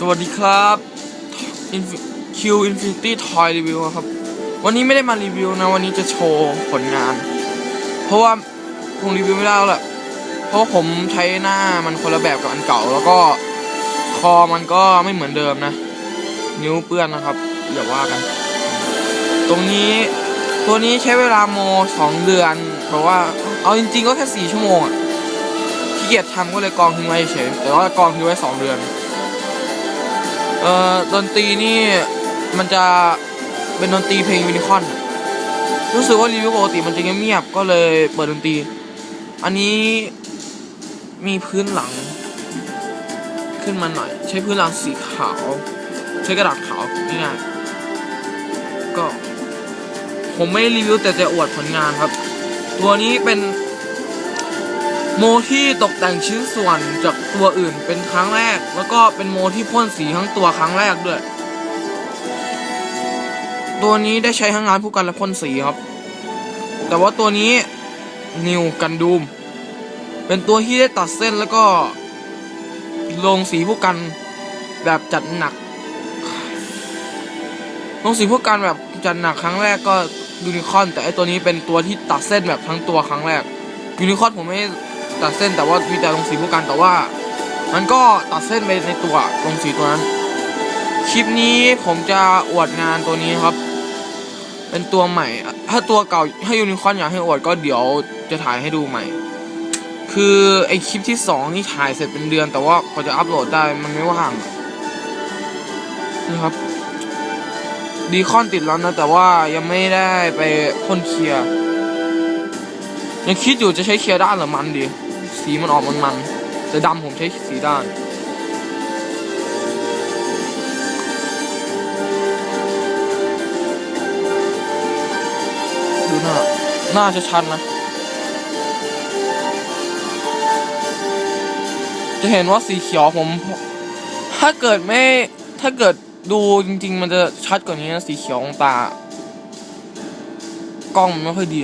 สวัสดีครับคิวอินฟินิตี้ทอยรีวิวครับ วันนี้ไม่ได้มารีวิวนะ วันนี้จะโชว์ผลงาน เพราะว่าคงรีวิวไม่ได้แล้วแหละเพราะผมใช้หน้ามันคนละแบบกับอันเก่า แล้วก็คอมันก็ไม่เหมือนเดิมนะ นิ้วเปื้อนนะครับอย่าว่ากัน ตรงนี้ตัวนี้ใช้เวลาโมสองเดือนเพราะว่าเอาจริง ๆ ก็แค่สี่ชั่วโมงขี้เกียจทำก็เลยกองทิ้งไว้เฉยแต่ว่ากองทิ้งไว้สองเดือน เอ่อดนตรีนี่มันจะเป็นดนตรีเพลงยูนิคอน รู้สึกว่ารีวิวปกติมันจะเงียบๆก็เลยเปิดดนตรี อันนี้มีพื้นหลัง ขึ้นมาหน่อย ใช้พื้นหลังสีขาว ใช้กระดาษขาวง่ายๆก็ ผมไม่รีวิวแต่จะอวดผลงานครับ ตัวนี้เป็น โมที่ตกแต่งชิ้นส่วนจากตัวอื่นเป็นครั้งแรก แล้วก็เป็นโมที่พ่นสีทั้งตัวครั้งแรกด้วย ตัวนี้ได้ใช้ทั้งงานผู้กันและพ่นสีครับ แต่ว่าตัวนี้นิวกันดูม เป็นตัวที่ได้ตัดเส้นแล้วก็ ลงสีผู้กันแบบจัดหนัก ลงสีผู้กันแบบจัดหนักครั้งแรกก็ยูนิคอนแต่ไอตัวนี้เป็นตัวที่ตัดเส้นแบบทั้งตัวครั้งแรกยูนิคอนผมไม่ ตัดเส้นแต่ว่ามีแต่ลงสีผู้กันแต่ว่า มันก็ตัดเส้นไปในตัวลงสีตัวนั้น คลิปนี้ผมจะอวดงานตัวนี้ครับ เป็นตัวใหม่ ถ้าตัวเก่าถ้ายูนิคอนอยากให้อวดก็เดี๋ยวจะถ่ายให้ดูใหม่ คือไอคลิปที่สองนี่ถ่ายเสร็จเป็นเดือน แต่ว่าพอจะอัพโหลดได้มันไม่ว่างนี่ครับดีคอนติดแล้วนะแต่ว่ายังไม่ได้ไปพ่นเคลียร์ยังคิดอยู่จะใช้เคลียร์ด้านหรือมันดี สีมันออกมันมันๆแต่ดำผมใช้สีด้านดูหน้าหน้าชัดๆนะ จะเห็นว่าสีเขียวผม ถ้าเกิดไม่ ถ้าเกิดดูจริง ๆ มันจะชัดกว่านี้นะสีเขียวของตากล้องมันไม่ค่อยดี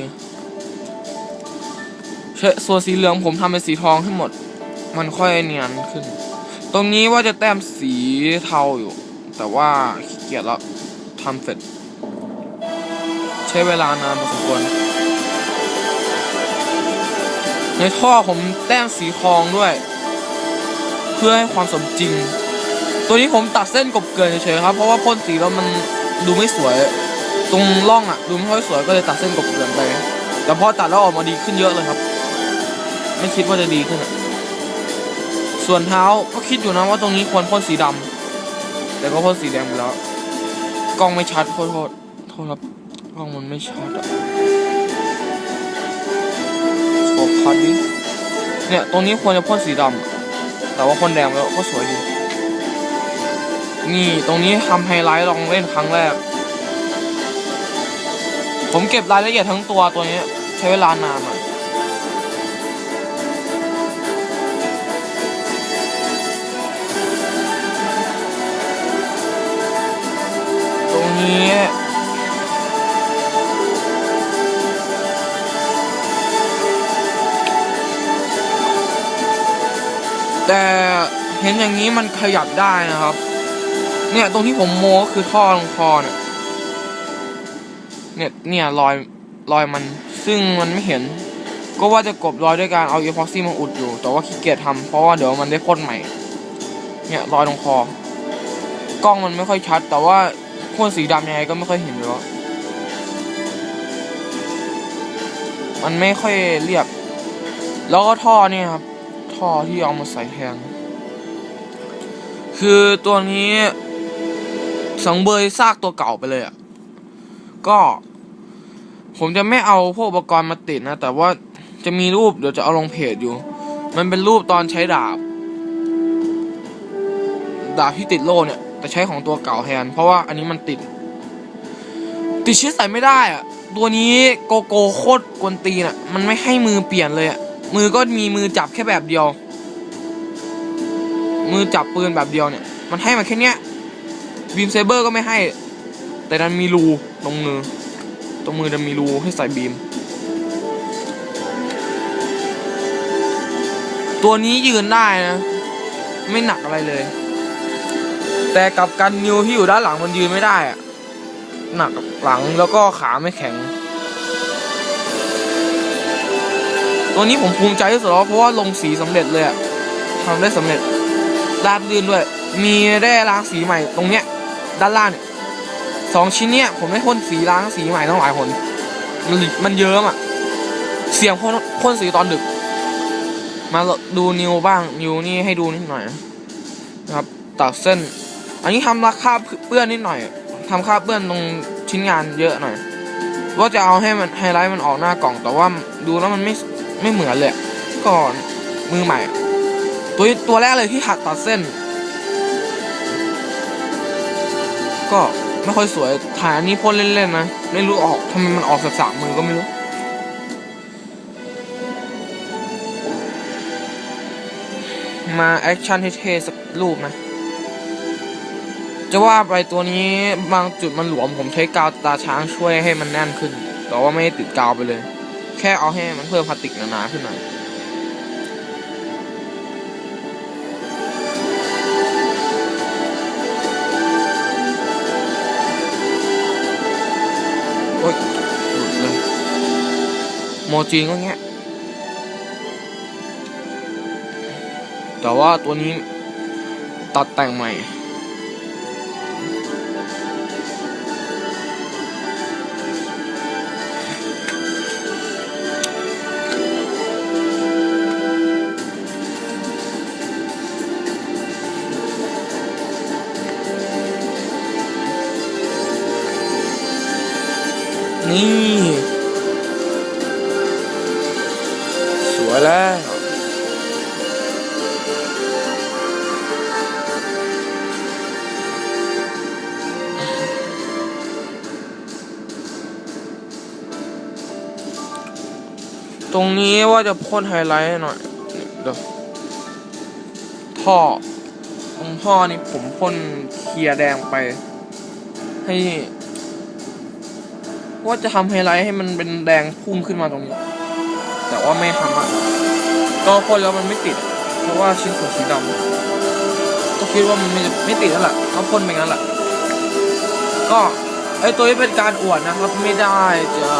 ส่วนสีเหลืองผมทำเป็นสีทองให้หมด มันค่อยเนียนขึ้น ตรงนี้ว่าจะแต้มสีเทาอยู่ แต่ว่าขี้เกียจแล้วทำเสร็จ ใช้เวลานานพอสมควร ในท่อผมแต้มสีทองด้วย เพื่อให้ความสมจริง ตัวนี้ผมตัดเส้นกบเกินเฉยๆครับ เพราะว่าพ่นสีแล้วมันดูไม่สวย ตรงร่องอะ ดูไม่ค่อยสวยก็เลยตัดเส้นกบเกินไปแต่พอตัดแล้วออกมาดีขึ้นเยอะเลยครับ ไม่คิดว่าจะดีขึ้นส่วนเท้าก็คิดอยู่นะว่าตรงนี้ควรพ่นสีดำแต่ก็พ่นสีแดงไปแล้วกล้องไม่ชัดโทษโทษโทษครับกล้องมันไม่ชัดอะโฟกัสดิเนี่ยตรงนี้ควรจะพ่นสีดำอะแต่ว่าพ่นแดงไปแล้วก็สวยดีนี่ตรงนี้ทำไฮไลท์ลองเล่นครั้งแรก ผมเก็บรายละเอียดทั้งตัวตัวนี้ใช้เวลานานหน่อย นี้ แต่เห็นอย่างนี้มันขยับได้นะครับ เนี่ยตรงที่ผมโมก็คือท่อลงคอเนี่ยเนี่ยเนี่ยรอยรอยมันซึ่งมันไม่เห็น ก็ว่าจะกบรอยด้วยการเอาอีพ็อกซี่มาอุดอยู่ แต่ว่าขี้เกียจทำเพราะว่าเดี๋ยวมันได้พ่นใหม่ เนี่ยรอยตรงคอกล้องมันไม่ค่อยชัด แต่ว่า พ่นสีดำยังไงก็ไม่ค่อยเห็นเลยว่ามันไม่ค่อยเรียบ แล้วก็ท่อเนี่ยครับ ท่อที่เอามาใส่แทน คือตัวนี้สังเบยซากตัวเก่าไปเลยอะ ก็ ผมจะไม่เอาพวกอุปกรณ์มาติดนะ แต่ว่าจะมีรูปเดี๋ยวจะเอาลงเพจอยู่ มันเป็นรูปตอนใช้ดาบ ดาบที่ติดโล่เนี่ย แต่ใช้ของตัวเก่าแทน เพราะว่าอันนี้มันติด ติดชิ้นใส่ไม่ได้อะตัวนี้โกโก้โคตรกวนตีนอะมันไม่ให้มือเปลี่ยนเลยอะมือก็มีมือจับแค่แบบเดียว มือจับปืนแบบเดียวเนี่ย มันให้มาแค่เนี้ยบีมเซเบอร์ก็ไม่ให้ แต่ดันมีรูตรงมือตรงมือจะมีรูให้ใส่บีม ตัวนี้ยืนได้นะ ไม่หนักอะไรเลย แต่กับกันนิวที่อยู่ด้านหลังมันยืนไม่ได้อะหนักหลังแล้วก็ขาไม่แข็ง ตัวนี้ผมภูมิใจที่สุดแล้วเพราะว่าลงสีสำเร็จเลยอะทำได้สำเร็จราบรื่นด้วย มีได้ล้างสีใหม่ตรงเนี้ย ด้านล่างเนี่ยสองชิ้นเนี้ยผมได้พ่นสีล้างสีใหม่ต้องหลายคนมันมันเยอะอะเสียงพ่นพ่นสีตอนดึก มาดูนิวบ้างนิวนี่ให้ดูนิดหน่อยนะครับตัดเส้น อันนี้ทำราคาเปื้อนนิดหน่อยทำคราเปื้อนตรงชิ้นงานเยอะหน่อยว่าจะเอาให้มันไฮไลท์มันออกหน้ากล่องแต่ว่าดูแล้วมันไม่ไม่เหมือนเลยก่อนมือใหม่ ตัวตัวแรกเลยที่หัดตัดเส้น ก็ไม่ค่อยสวยถ่ายอันนี้พ่นเล่นๆนะไม่รู้ออกทำไมมันออกสับสามมือก็ไม่รู้มาแอคชั่นเท่ๆสักรูปนะ จะว่าไปตัวนี้บางจุดมันหลวมผมใช้กาวตาช้างช่วยให้มันแน่นขึ้น แต่ว่าไม่ได้ติดกาวไปเลย แค่เอาให้มันเพิ่มพลาสติกหนาๆขึ้นหน่อยโอ๊ยหลุดเลยโมจีนก็เงี้ยแต่ว่าตัวนี้ตัดแต่งใหม่ วยแล้วตรงนี้ว่าจะพ่นไฮไลท์หน่อยเดี๋ยวท่อตรงท่อนี่ผมพ่นเคลียร์แดงไป ให้ว่าจะทำไฮไลท์ให้มันเป็นแดงพุ่งขึ้นมาตรงนี้ แต่ว่าไม่ทำอะก็พ่นแล้วมันไม่ติด เพราะว่าชิ้นส่วนสีดำก็คิดว่ามันไม่ไม่ติดแล้วแหละก็พ่นไปงั้นแหละก็ไอตัวนี้เป็นการอวดนะครับ ไม่ได้จะ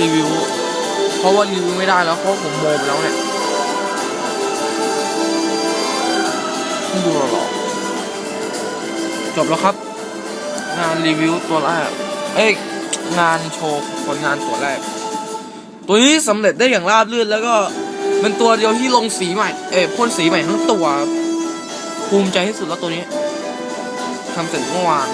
รีวิว เพราะว่ารีวิวไม่ได้แล้วเพราะผมโมไปแล้วเนี่ยดูหล่อจบแล้วครับ งานรีวิวตัวแรก เอ้ยงานโชว์ผลงานตัวแรก ตัวนี้สำเร็จได้อย่างราบรื่นแล้วก็เป็นตัวเดียวที่ลงสีใหม่ เอ้ยพ่นสีใหม่ทั้งตัว ภูมิใจที่สุดแล้วตัวนี้ทำเสร็จเมื่อวาน